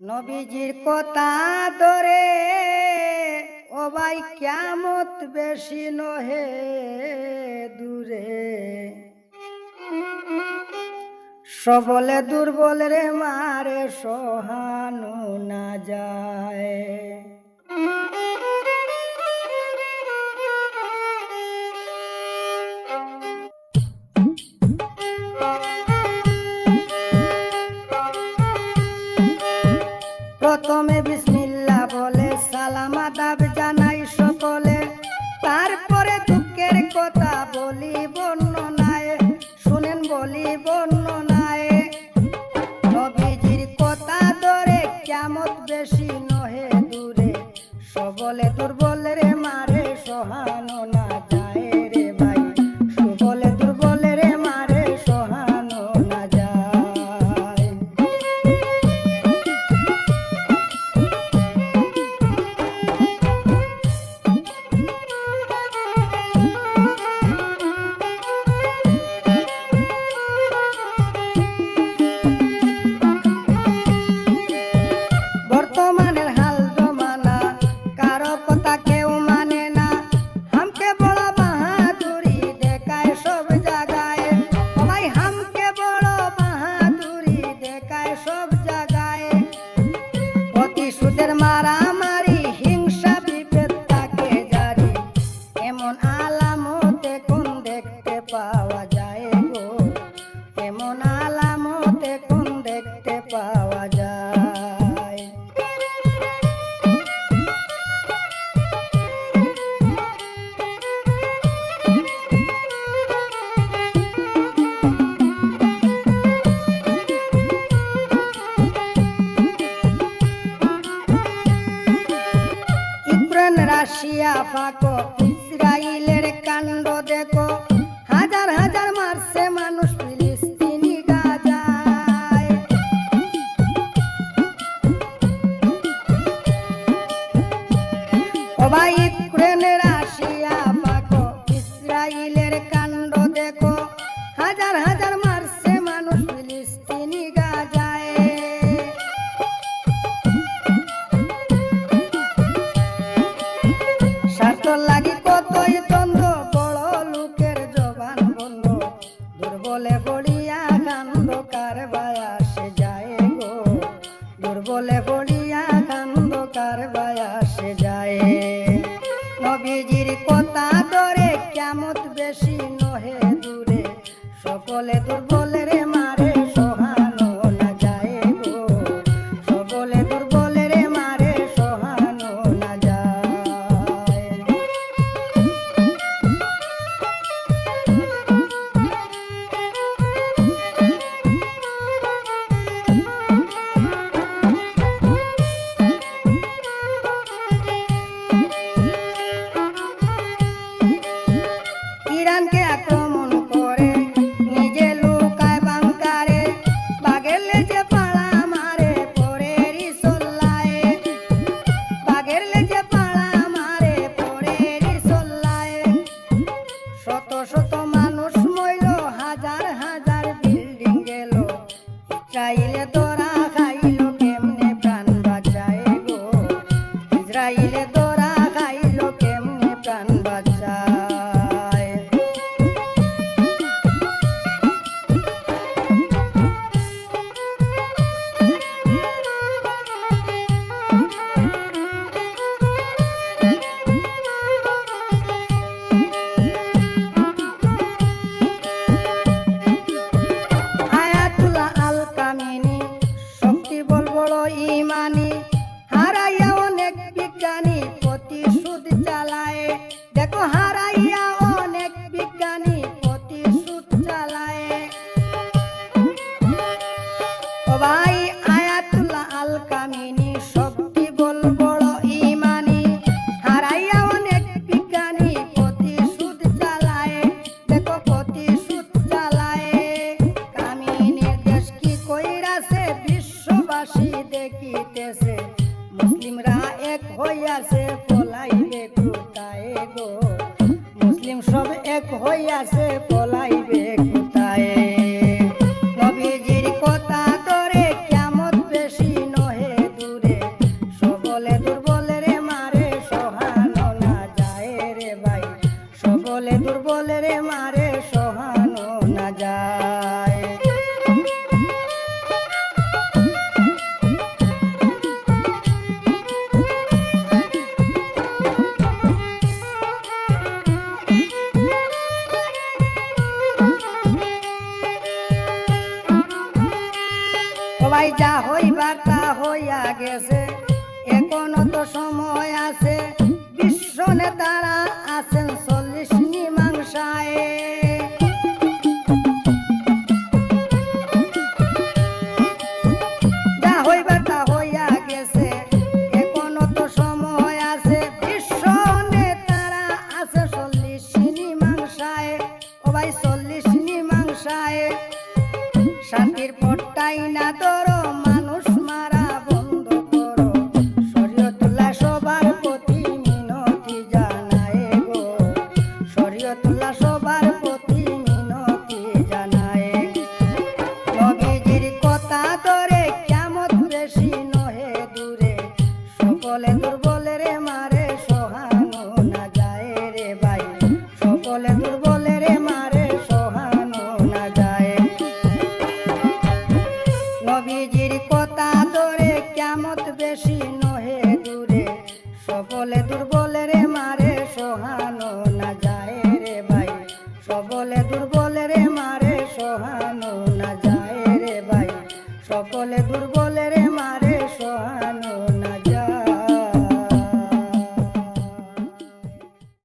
নবীজির কথা ধরে, ও ভাই কেমত বেশি নহে দূরে। সবলে দুর্বল রে মারে, সহানু না যায়। সবলে বলে রে মারে সহানো না রাশিয়া ফাঁকো ইসরায়েলের কাণ্ড দেখো। হাজার হাজার মারছে মানুষ ফিলিস্তিনি গাজায়। ও ভাই ইউক্রেন কার বায়াসে যায়। নবীজির কথা ধরে কেমত বেশি নহে দূরে। সকলে দুর্বলের শত মানুষ মইল, হাজার হাজার বিল্ডিং গেল। ইসরায়েলে তোরা খাইল কেমনে প্রাণ বাঁচায় গো? তোরা খাইল কেমনে প্রাণ হইয়াছে, বিশ্ববাসী দেখিতেছে। মুসলিমরা এক হইয়াছে, পলাইবে কোথায় গো? মুসলিম সব এক হইয়াছে, পলাইবে কোথায়? নবীজির কথা সকলে দুর্বলের মারে, সহানো রে সকলে মারে যা হইবার তা হইয়া গেছে। এখনও তো সময় আছে। বিশ্ব নেতারা সকলে দুর্বলের মারে সহানো না যায় রে ভাই। সকলে দুর্বলের